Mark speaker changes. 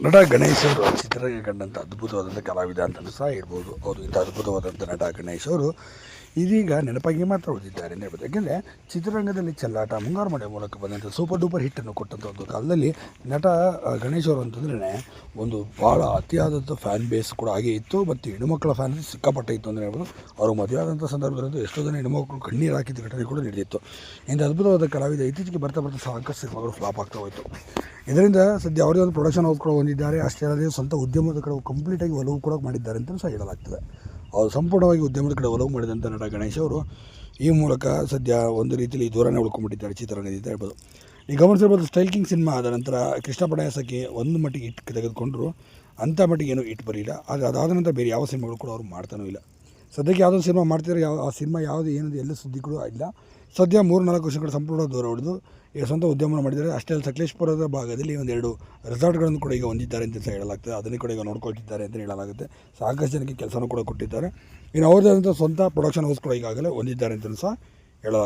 Speaker 1: ನಟ ಗಣೇಶ್ ಅವರು ಚಿತ್ರರಂಗ ಕಂಡಂಥ ಅದ್ಭುತವಾದಂಥ ಕಲಾವಿದ ಅಂತಲೂ ಸಹ ಹೇಳ್ಬೋದು ಅವರು ಇಂಥ ಅದ್ಭುತವಾದಂಥ ನಟ ಗಣೇಶ್ ಅವರು ಇದೀಗ ನೆನಪಾಗಿ ಮಾತ್ರ ಓದಿದ್ದಾರೆ ಅಂತ ಹೇಳ್ಬೋದು. ಯಾಕೆಂದರೆ ಚಿತ್ರರಂಗದಲ್ಲಿ ಚೆಲ್ಲಾಟ, ಮುಂಗಾರು ಮಳೆ ಮೂಲಕ ಬಂದಂಥ ಸೂಪರ್ ಡೂಪರ್ ಹಿಟ್ಟನ್ನು ಕೊಟ್ಟಂಥ ಒಂದು ಕಾಲದಲ್ಲಿ ನಟ ಗಣೇಶ್ ಅವರು ಅಂತಂದ್ರೆ ಒಂದು ಭಾಳ ಅತಿಯಾದಂಥ ಫ್ಯಾನ್ ಬೇಸ್ ಕೂಡ ಹಾಗೆ ಇತ್ತು. ಮತ್ತು ಹೆಣ್ಣುಮಕ್ಕಳ ಫ್ಯಾನ್ ಸಿಕ್ಕಾಪಟ್ಟೆ ಇತ್ತು ಅಂತ ಹೇಳ್ಬೋದು. ಅವರು ಮದುವೆ ಆದಂಥ ಎಷ್ಟೋ ಜನ ಹೆಣ್ಣುಮಕ್ಕಳು ಕಣ್ಣೀರು ಹಾಕಿದ ಘಟನೆ ಕೂಡ ನಡೆದಿತ್ತು. ಇಂಥ ಅದ್ಭುತವಾದ ಕಲಾವಿದ ಇತ್ತೀಚೆಗೆ ಬರ್ತಾ ಬರ್ತಾ ಸಾಕಷ್ಟು ಸಿನಿಮಾಗಳು ಫ್ಲಾಪ್ ಆಗ್ತಾ ಹೋಯಿತು. ಇದರಿಂದ ಸದ್ಯ ಅವರೇ ಒಂದು ಪ್ರೊಡಕ್ಷನ್ ಹೌಸ್ ಕೂಡ ಹೊಂದಿದ್ದಾರೆ ಅಷ್ಟೇ ಅಲ್ಲದೆ ಸ್ವಂತ ಉದ್ಯಮದ ಕಡೆ ಕಂಪ್ಲೀಟಾಗಿ ಒಲವು ಕೂಡ ಮಾಡಿದ್ದಾರೆ ಅಂತಲೂ ಸಹ ಹೇಳಲಾಗ್ತದೆ. ಅವರು ಸಂಪೂರ್ಣವಾಗಿ ಉದ್ಯಮದ ಕಡೆ ಒಲವು ಮಾಡಿದಂಥ ನಟ ಗಣೇಶ್ ಅವರು. ಈ ಮೂಲಕ ಸದ್ಯ ಒಂದು ರೀತಿಯಲ್ಲಿ ದೂರನೇ ಉಳ್ಕೊಂಡ್ಬಿಟ್ಟಿದ್ದಾರೆ ಚಿತ್ರರಂಗದಿಂದ ಹೇಳ್ಬೋದು. ಈ ಗಮನಿಸಿರ್ಬೋದು ಸ್ಟೈಲ್ ಕಿಂಗ್ ಸಿನಿಮಾ ಆದ ನಂತರ ಕೃಷ್ಣ ಪಡಾಯಸಕ್ಕೆ ಒಂದು ಮಟ್ಟಿಗೆ ಇಟ್ಟು ತೆಗೆದುಕೊಂಡರು. ಅಂಥ ಮಟ್ಟಿಗೆ ಏನೂ ಇಟ್ಟು ಬರಲಿಲ್ಲ. ಆದರೆ ಅದಾದ ನಂತರ ಬೇರೆ ಯಾವ ಸಿನಿಮಾಗಳು ಕೂಡ ಅವರು ಮಾಡ್ತಾನೂ ಇಲ್ಲ. ಸದ್ಯಕ್ಕೆ ಯಾವುದೋ ಸಿನಿಮಾ ಮಾಡ್ತಿದ್ರೆ, ಯಾವ, ಆ ಸಿನಿಮಾ ಯಾವುದು, ಏನದು, ಎಲ್ಲ ಕೂಡ ಇಲ್ಲ. ಸದ್ಯ ಮೂರು ನಾಲ್ಕು ವರ್ಷಗಳ ಸಂಪೂರ್ಣ ದೂರ ಹೊಡೆದು ಈಗ ಸ್ವಂತ ಉದ್ಯಮ ಮಾಡಿದ್ದಾರೆ. ಅಷ್ಟೇ ಅಲ್ಲಿ, ಸಕಲೇಶ್ಪುರದ ಭಾಗದಲ್ಲಿ ಒಂದೆರಡು ರೆಸಾರ್ಟ್ಗಳನ್ನು ಕೂಡ ಈಗ ಹೊಂದಿದ್ದಾರೆ ಅಂತ ಹೇಳಲಾಗ್ತದೆ. ಅದನ್ನು ಕೂಡ ಈಗ ನೋಡ್ಕೊಳ್ತಿದ್ದಾರೆ ಅಂತ ಹೇಳಲಾಗುತ್ತೆ. ಸಾಕಷ್ಟು ಜನಕ್ಕೆ ಕೆಲಸನೂ ಕೂಡ ಕೊಟ್ಟಿದ್ದಾರೆ. ಇನ್ನು ಅವ್ರದ್ದಾದಂಥ ಸ್ವಂತ ಪ್ರೊಡಕ್ಷನ್ ಹೌಸ್ ಕೂಡ ಈಗಾಗಲೇ ಹೊಂದಿದ್ದಾರೆ ಅಂತಲೂ ಸಹ ಹೇಳಲಾಗ್ತದೆ.